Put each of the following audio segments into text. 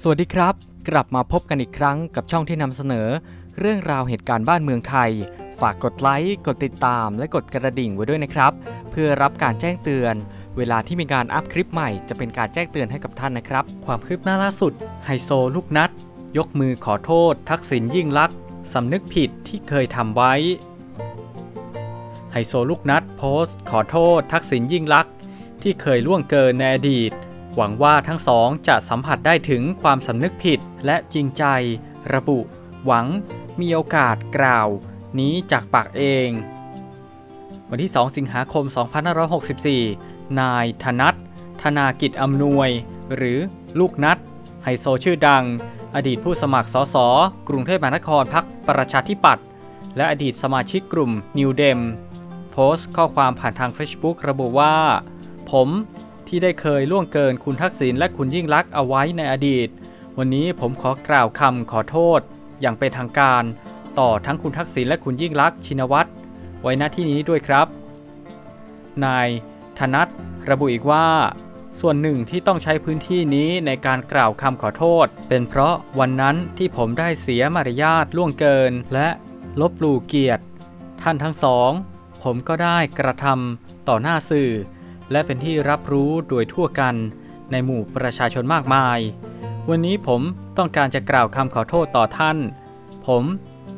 สวัสดีครับ กลับมาพบกันอีกครั้งกับช่องที่นำเสนอ เรื่องราวเหตุการณ์บ้านเมืองไทย ฝากกดไลค์กดติดตาม และกดกระดิ่งไว้ด้วยนะครับ เพื่อรับการแจ้งเตือน เวลาที่มีการอัพคลิปใหม่จะเป็นการแจ้งเตือนให้กับท่านนะครับ ความคืบหน้าล่าสุดไฮโซลูกนัด ยกมือขอโทษ ทักษิณยิ่งลักษณ์สำนึกผิดที่เคยทำไว้ไฮโซลูกนัดโพสต์ ขอโทษ ทักษิณยิ่งลักษณ์ที่เคยล่วงเกินในอดีต หวังว่าทั้งสองจะสัมผัสได้ถึงความสำนึกผิดและจริงใจ ระบุ หวังมีโอกาสกล่าว นี้จากปากเอง วันที่ 2 สิงหาคม 2564 นายธนัทธนากิจอำนวย หรือลูกนัดไฮโซชื่อดัง อดีตผู้สมัครสสกรุงเทพมหานครพักประชาธิปัตย์และอดีตสมาชิกกลุ่มนิวเดมโพสต์ข้อความผ่านทาง Facebook ระบุว่า ผม ที่ได้เคยล่วงเกินคุณทักษิณและคุณยิ่งลักษณ์เอาไว้ในอดีต วันนี้ผมขอกล่าวคำขอโทษ อย่างเป็นทางการ ต่อทั้งคุณทักษิณและคุณยิ่งลักษณ์ชินวัตรไว้ณที่นี้ด้วยครับ นายธนัทระบุอีกว่า ส่วนหนึ่งที่ต้องใช้พื้นที่นี้ในการกล่าวคำขอโทษ เป็นเพราะวันนั้นที่ผมได้เสียมารยาทล่วงเกิน และลบหลู่เกียรติ ท่านทั้งสอง ผมก็ได้กระทำต่อหน้าสื่อ และเป็นที่รับรู้โดยทั่วกันในหมู่ประชาชนมากมาย วันนี้ผมต้องการจะกล่าวคำขอโทษต่อท่าน ผม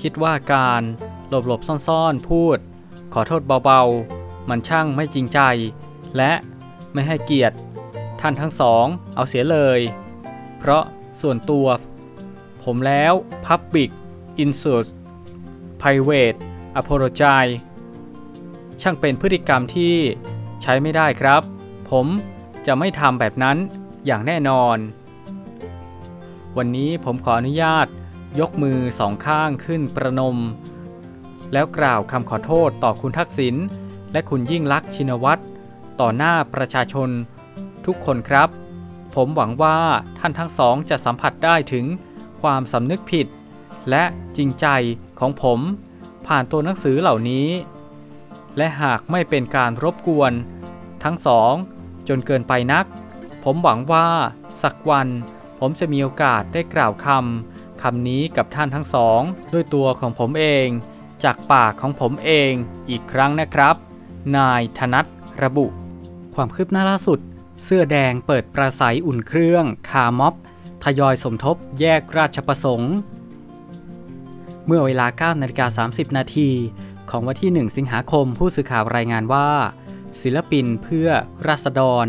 คิดว่าการหลบหลบๆซ่อนๆ พูด ขอโทษเบาๆ มันช่างไม่จริงใจ และไม่ให้เกียรติ ท่านทั้งสองเอาเสียเลย เพราะส่วนตัว ผมแล้ว Public Insult Private Apologize ช่างเป็นพฤติกรรมที่ ใช้ไม่ได้ครับ ผมจะไม่ทำแบบนั้นอย่างแน่นอน วันนี้ผมขออนุญาตยกมือสองข้างขึ้นประนม แล้วกล่าวคำขอโทษต่อคุณทักษิณและคุณยิ่งลักษณ์ชินวัตรต่อหน้าประชาชนทุกคนครับ ผมหวังว่าท่านทั้งสองจะสัมผัสได้ถึงความสำนึกผิด และจริงใจของผมผ่านตัวหนังสือเหล่านี้ และหากไม่เป็นการรบกวน ทั้งสอง จนเกินไปนัก ผมหวังว่า สักวัน ผมจะมีโอกาสได้กล่าวคำคำนี้กับท่านทั้งสอง ด้วยตัวของผมเอง จากปากของผมเองอีกครั้งนะครับ นายธนัทระบุ ความคืบหน้าล่าสุด เสื้อแดงเปิดปราศัยอุ่นเครื่อง คาร์ม็อบ ทยอยสมทบแยกราชประสงค์ เมื่อเวลา9นาฬิกา30 นาที ของวันที่ 1 สิงหาคมผู้สื่อข่าวรายงานว่า ศิลปินเพื่อราษฎร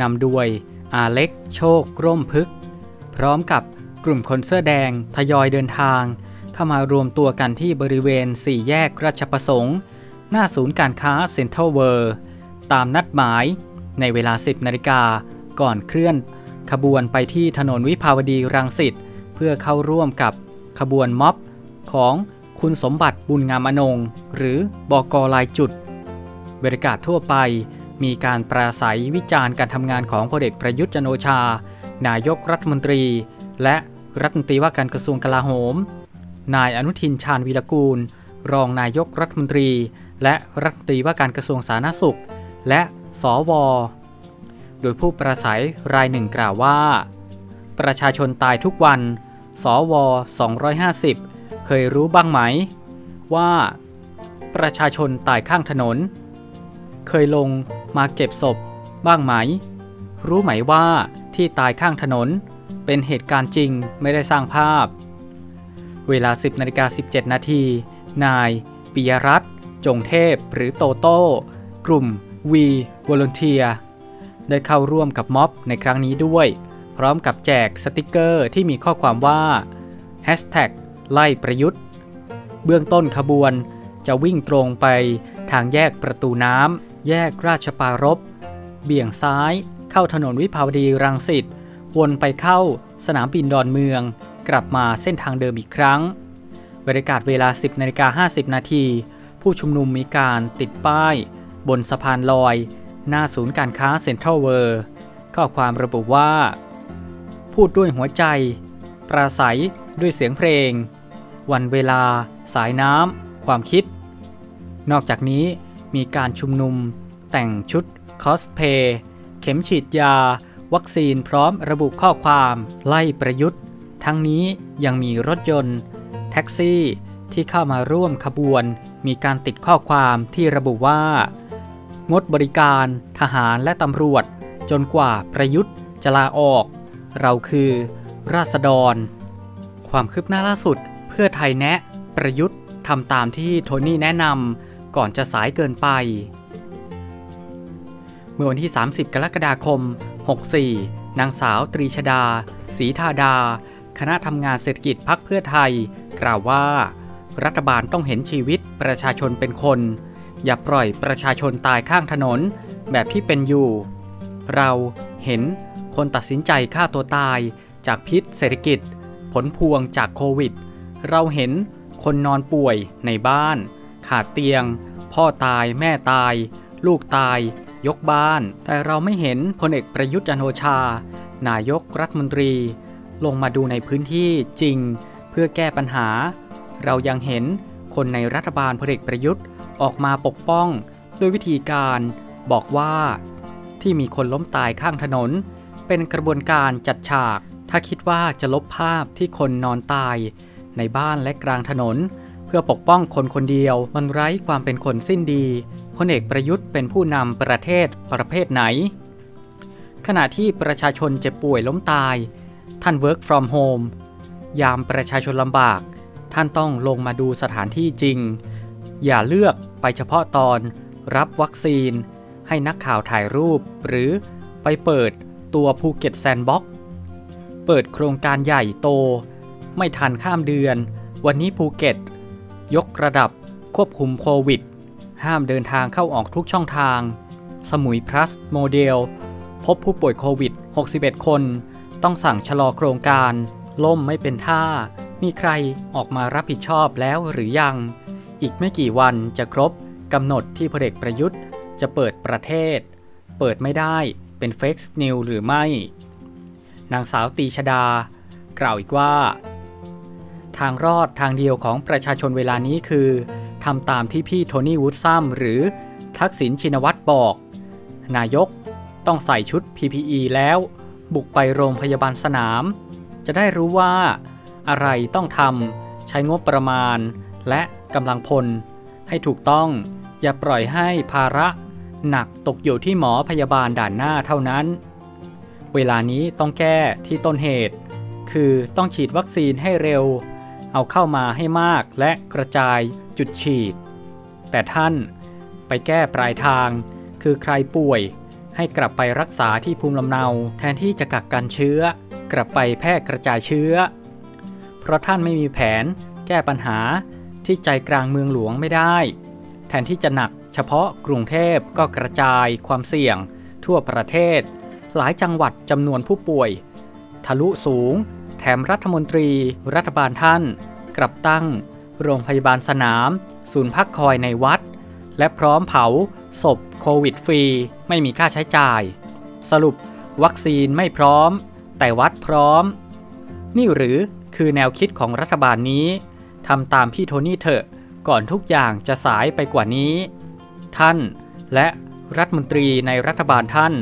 นำด้วยอาเล็ก โชค ร่มพึก พร้อมกับกลุ่มคนเสื้อแดงทยอยเดินทาง เข้ามารวมตัวกันที่บริเวณ4แยกราชประสงค์ หน้าศูนย์การค้าเซ็นทรัลเวิร์ตามนัดหมายในเวลา 10 นาฬิกาก่อนเคลื่อน ขบวนไปที่ถนนวิภาวดีรังสิตเพื่อเข้าร่วมกับขบวนม็อบของ คุณสมบัติบุญงามอนงหรือบอกลายจุด บรรยากาศทั่วไป มีการปราศัยวิจารณ์การทำงานของพลเอกประยุทธ์จันโอชา นายกรัฐมนตรี และรัฐมนตรีว่าการกระทรวงกลาโหม นายอนุทินชาญวีรกูล รองนายกรัฐมนตรี และรัฐมนตรีว่าการกระทรวงสาธารณสุข และสว โดยผู้ประสัยรายหนึ่งกล่าวว่า ประชาชนตายทุกวัน สว 250 เคยรู้บ้างไหม ว่า ประชาชนตายข้างถนน เคยลงมาเก็บศพบ้างไหม รู้ไหมว่าที่ตายข้างถนน เป็นเหตุการณ์จริงไม่ได้สร้างภาพ เวลา 10นาฬิกา17 นาที นายปิยรัตน์จงเทพหรือโตโต้กลุ่ม V Volunteer ได้เข้าร่วมกับม็อบในครั้งนี้ด้วย พร้อมกับแจกสติกเกอร์ที่มีข้อความว่า Hashtag ไล่ประยุทธ์ เบื้องต้นขบวนจะวิ่งตรงไปทางแยกประตูน้ำ แยกราชปารบเบี่ยงซ้าย เข้าถนนวิภาวดีรังสิต วนไปเข้าสนามบินดอนเมือง กลับมาเส้นทางเดิมอีกครั้งบรรยากาศเวลา 10นาฬิกา50 นาที ผู้ชุมนุมมีการติดป้าย บนสะพานลอย หน้าศูนย์การค้าเซ็นทรัลเวิร์ข้อความระบุว่า พูดด้วยหัวใจ ปราศัยด้วยเสียงเพลง วันเวลา สายน้ำ ความคิด นอกจากนี้มีการชุมนุม แต่งชุดคอสเพย์เข็มฉีดยา วัคซีนพร้อมระบุข้อความไล่ประยุทธ์ ทั้งนี้ยังมีรถยนต์ แท็กซี่ที่เข้ามาร่วมขบวน มีการติดข้อความที่ระบุว่า งดบริการทหารและตำรวจ จนกว่าประยุทธ์จะลาออก เราคือ ราษฎร ความคืบหน้าล่าสุด พื่อไทยแนะ ประยุทธ์ทำตามที่โทนี่แนะนำก่อนจะสายเกินไป เมื่อวันที่ 30 กรกฎาคม 64 นางสาวตรีชดาศรีธาดา คณะทำงานเศรษฐกิจพักเพื่อไทย กล่าวว่า รัฐบาลต้องเห็นชีวิตประชาชนเป็นคน อย่าปล่อยประชาชนตายข้างถนนแบบที่เป็นอยู่ เราเห็นคนตัดสินใจฆ่าตัวตายจากพิษเศรษฐกิจ ผลพวงจากโควิด เราเห็นคนนอนป่วยในบ้าน ขาดเตียง พ่อตายแม่ตาย ลูกตาย ยกบ้าน แต่เราไม่เห็นพลเอกประยุทธ์จันโอชา นายกรัฐมนตรี ลงมาดูในพื้นที่จริง เพื่อแก้ปัญหา เรายังเห็นคนในรัฐบาลพลเอกประยุทธ์ออกมาปกป้องด้วยวิธีการบอกว่า ที่มีคนล้มตายข้างถนน เป็นกระบวนการจัดฉาก ถ้าคิดว่าจะลบภาพที่คนนอนตาย ในบ้านและกลางถนน เพื่อปกป้องคนคนเดียวมันไร้ความเป็นคนสิ้นดีพลเอกประยุทธ์เป็นผู้นำประเทศประเภทไหน ขณะที่ประชาชนเจ็บป่วยล้มตาย ท่าน work from home ยามประชาชนลำบาก ท่านต้องลงมาดูสถานที่จริง อย่าเลือกไปเฉพาะตอน รับวัคซีน ให้นักข่าวถ่ายรูป หรือไปเปิดตัวภูเก็ตแซนด์บ็อกซ์เปิดโครงการใหญ่โต ไม่ทันข้ามเดือน วันนี้ภูเก็ต ยกระดับควบคุมโควิด ห้ามเดินทางเข้าออกทุกช่องทาง สมุยพลัสโมเดล พบผู้ป่วยโควิด 61 คน ต้องสั่งชะลอโครงการ ล่มไม่เป็นท่า มีใครออกมารับผิดชอบแล้วหรือยัง อีกไม่กี่วันจะครบกำหนดที่พลเอกประยุทธ์ จะเปิดประเทศ เปิดไม่ได้เป็นเฟกซ์นิวหรือไม่ นางสาวตีชดากล่าวอีกว่า ทางรอดทางเดียวของประชาชนเวลานี้คือทำตามที่พี่โทนี่วูดซัมหรือทักษิณชินวัตรบอก นายกต้องใส่ชุด PPE แล้ว บุกไปโรงพยาบาลสนาม จะได้รู้ว่าอะไรต้องทำใช้งบประมาณ และกำลังพล ให้ถูกต้องอย่าปล่อยให้ภาระ หนักตกอยู่ที่หมอพยาบาลด่านหน้าเท่านั้น เวลานี้ต้องแก้ที่ต้นเหตุ คือต้องฉีดวัคซีนให้เร็ว เอาเข้ามาให้มากและกระจายจุดฉีด แต่ท่านไปแก้ปลายทาง คือใครป่วยให้กลับไปรักษาที่ภูมิลำเนา แทนที่จะกักกันเชื้อ กลับไปแพร่กระจายเชื้อ เพราะท่านไม่มีแผน แก้ปัญหาที่ใจกลางเมืองหลวงไม่ได้ แทนที่จะหนักเฉพาะกรุงเทพก็กระจายความเสี่ยง ทั่วประเทศ หลายจังหวัดจำนวนผู้ป่วย ทะลุสูง แถมรัฐมนตรี รัฐบาลท่าน กลับตั้ง โรงพยาบาลสนาม ศูนย์พักคอยในวัด และพร้อมเผา ศพโควิดฟรี ไม่มีค่าใช้จ่าย สรุป วัคซีนไม่พร้อม แต่วัดพร้อม นี่หรือคือแนวคิดของรัฐบาลนี้ทำตามพี่โทนี่เถอะ ก่อนทุกอย่างจะสายไปกว่านี้ ท่านและรัฐมนตรีในรัฐบาลท่าน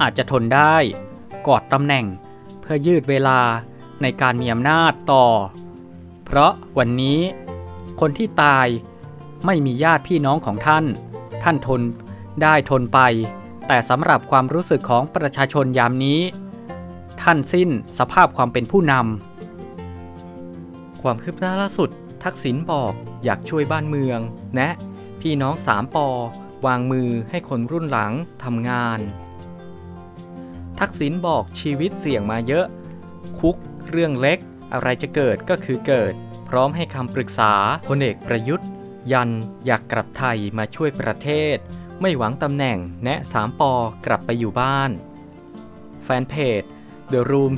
อาจจะทนได้ กอดตำแหน่ง เพื่อยืดเวลา ในการมีอำนาจต่อ เพราะวันนี้คนที่ตายไม่มีญาติพี่น้องของท่าน ท่านทนได้ทนไป แต่สำหรับความรู้สึกของประชาชนยามนี้ ท่านสิ้นสภาพความเป็นผู้นำความคืบหน้าล่าสุด ทักษิณบอกอยากช่วยบ้านเมืองแนะพี่น้องสามปอวางมือให้คนรุ่นหลังทำงาน ทักษิณบอกชีวิตเสี่ยงมาเยอะ คุก เรื่องเล็ก อะไรจะเกิดก็คือเกิด พร้อมให้คำปรึกษาพลเอกประยุทธ์ ยันอยากกลับไทยมาช่วยประเทศ ไม่หวังตำแหน่งแนะสามปอกลับไปอยู่บ้าน แฟนเพจ The Room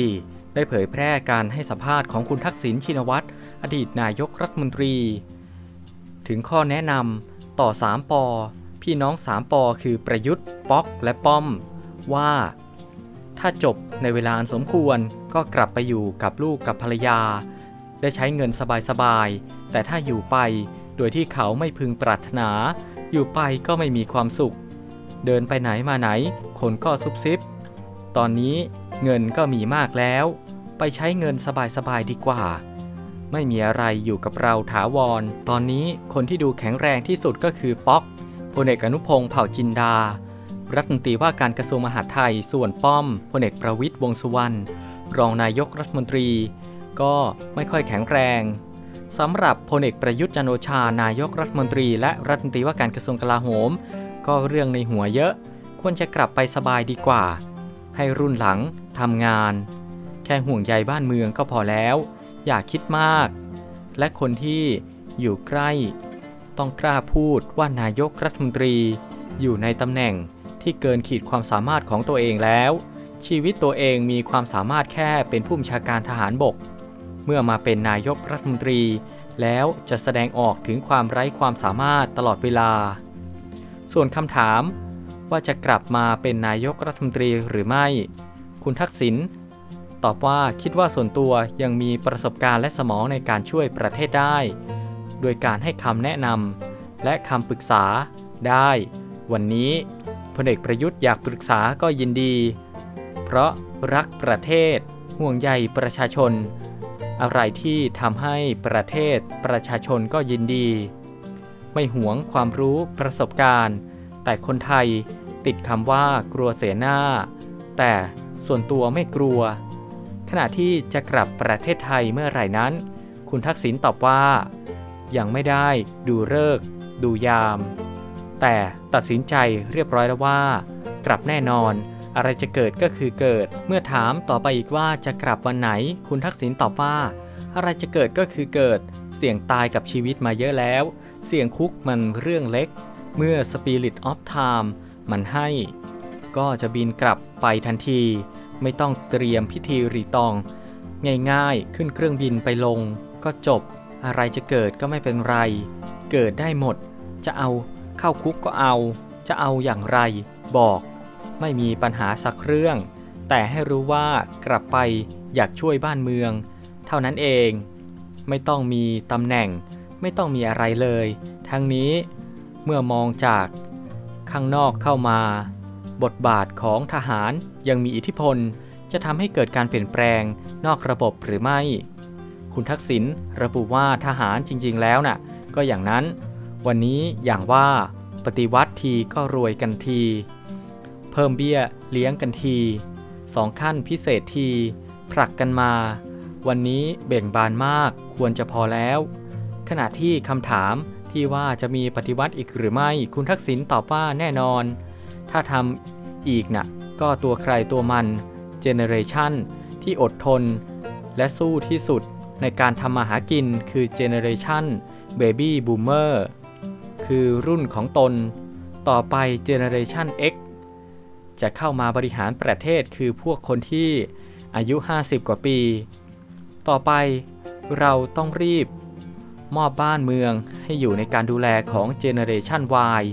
44 ได้เผยแพร่การให้สัมภาษณ์ของคุณทักษิณชินวัตรอดีตนายกรัฐมนตรี ถึงข้อแนะนำต่อ 3ปอพี่น้อง 3ปอคือประยุทธ์ ป๊อก และป้อม ว่า ถ้าจบในเวลาอันสมควรก็กลับไปอยู่กับลูกกับภรรยา ได้ใช้เงินสบายๆ แต่ถ้าอยู่ไปโดยที่เขาไม่พึงปรารถนา อยู่ไปก็ไม่มีความสุข เดินไปไหนมาไหน คนก็ซุบซิบ ตอนนี้เงินก็มีมากแล้ว ไปใช้เงินสบายๆดีกว่า ไม่มีอะไรอยู่กับเราถาวร ตอนนี้คนที่ดูแข็งแรงที่สุดก็คือป๊อกพลเอกอนุพงศ์เผ่าจินดา รัฐมนตรีว่าการกระทรวงมหาดไทย ส่วนป้อมพลเอกประวิตยวงสุวรรณรองนายกรัฐมนตรี ก็ไม่ค่อยแข็งแรงสำหรับพลเอกประยุทธ์จันโอชานายกรัฐมนตรี และรัฐมนตรีว่าการกระทรวงกลาโหม ก็เรื่องในหัวเยอะ ควรจะกลับไปสบายดีกว่า ให้รุ่นหลังทำงาน แค่ห่วงใยบ้านเมืองก็พอแล้ว อย่าคิดมาก และคนที่อยู่ใกล้ ต้องกล้าพูดว่านายกรัฐมนตรี อยู่ในตำแหน่ง ที่เกินขีดความสามารถของตัวเองแล้ว ชีวิตตัวเองมีความสามารถแค่เป็นผู้บัญชาการทหารบก เมื่อมาเป็นนายกรัฐมนตรี แล้วจะแสดงออกถึงความไร้ความสามารถตลอดเวลา ส่วนคำถามว่าจะกลับมาเป็นนายกรัฐมนตรีหรือไม่ คุณทักษิณตอบว่าคิดว่าส่วนตัวยังมีประสบการณ์และสมองในการช่วยประเทศได้ โดยการให้คำแนะนำและคำปรึกษาได้ วันนี้ พลเอกประยุทธ์อยากปรึกษาก็ยินดี เพราะรักประเทศ ห่วงใยประชาชน อะไรที่ทำให้ประเทศประชาชนก็ยินดี ไม่หวงความรู้ประสบการณ์ แต่คนไทยติดคำว่ากลัวเสียหน้า แต่ส่วนตัวไม่กลัว ขณะที่จะกลับประเทศไทยเมื่อไหร่นั้น คุณทักษิณตอบว่า ยังไม่ได้ดูเลิก ดูยาม แต่ตัดสินใจเรียบร้อยแล้วว่า กลับแน่นอน อะไรจะเกิดก็คือเกิด เมื่อถามต่อไปอีกว่าจะกลับวันไหน คุณทักษิณตอบว่า อะไรจะเกิดก็คือเกิด เสี่ยงตายกับชีวิตมาเยอะแล้ว เสี่ยงคุกมันเรื่องเล็ก เมื่อ Spirit of Time มันให้ ก็จะบินกลับไปทันที ไม่ต้องเตรียมพิธีรีตอง ง่ายๆ ขึ้นเครื่องบินไปลง ก็จบ อะไรจะเกิดก็ไม่เป็นไร เกิดได้หมด จะเอา เข้าคุกก็เอา จะเอาอย่างไร บอก ไม่มีปัญหาสักเรื่อง แต่ให้รู้ว่ากลับไปอยากช่วยบ้านเมือง เท่านั้นเอง ไม่ต้องมีตำแหน่ง ไม่ต้องมีอะไรเลย ทั้งนี้เมื่อมองจากข้างนอกเข้ามา บทบาทของทหารยังมีอิทธิพล จะทำให้เกิดการเปลี่ยนแปลงนอกระบบหรือไม่ คุณทักษิณระบุว่าทหารจริง ๆ แล้วน่ะ ก็อย่างนั้น วันนี้อย่างว่าปฏิวัติทีก็รวยกันที เพิ่มเบี้ยเลี้ยงกันทีสองขั้นพิเศษทีผลักกันมา วันนี้เบ่งบานมากควรจะพอแล้ว ขณะที่คำถามที่ว่าจะมีปฏิวัติอีกหรือไม่คุณทักษิณตอบว่าแน่นอน ถ้าทำอีกน่ะ ก็ตัวใครตัวมันเจเนเรชันที่อดทน และสู้ที่สุดในการทำมาหากินคือเจเนเรชันเบบี้บูมเมอร์ คือรุ่นของตน ต่อไปเจเนเรชัน X จะเข้ามาบริหารประเทศคือพวกคนที่อายุ 50 กว่าปี ต่อไปเราต้องรีบ มอบบ้านเมืองให้อยู่ในการดูแลของเจเนเรชัน Y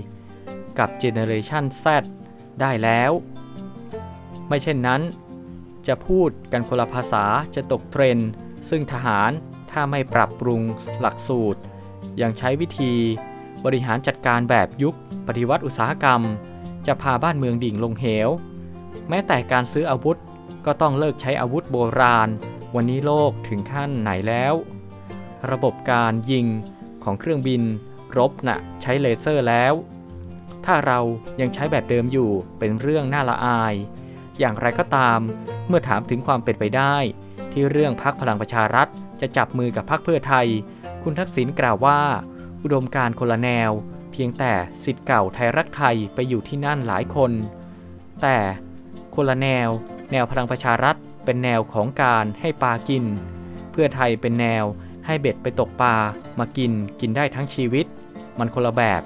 กับเจเนเรชัน Z ได้แล้ว ไม่เช่นนั้น จะพูดกันคนละภาษาจะตกเทรนซึ่งทหารถ้าไม่ปรับปรุงหลักสูตร ยังใช้วิธี บริหารจัดการแบบยุค ปฏิวัติอุตสาหกรรม จะพาบ้านเมืองดิ่งลงเหว แม้แต่การซื้ออาวุธก็ต้องเลิกใช้อาวุธโบราณ วันนี้โลกถึงขั้นไหนแล้ว ระบบการยิงของเครื่องบิน รบน่ะใช้เลเซอร์แล้ว ถ้าเรายังใช้แบบเดิมอยู่เป็นเรื่องน่าละอาย อย่างไรก็ตาม เมื่อถามถึงความเป็นไปได้ ที่เรื่องพักพลังประชารัฐจะจับมือกับพักเพื่อไทย คุณทักษิณกล่าวว่า อุดมการณ์คนละแนว เพียงแต่สิทธิ์เก่าไทยรักไทยไปอยู่ที่นั่นหลายคน แต่คนละแนว แนวพลังประชารัฐ เป็นแนวของการให้ปลากิน เพื่อไทยเป็นแนวให้เบ็ดไปตกปลามากินกินได้ทั้งชีวิต มันคนละแบบ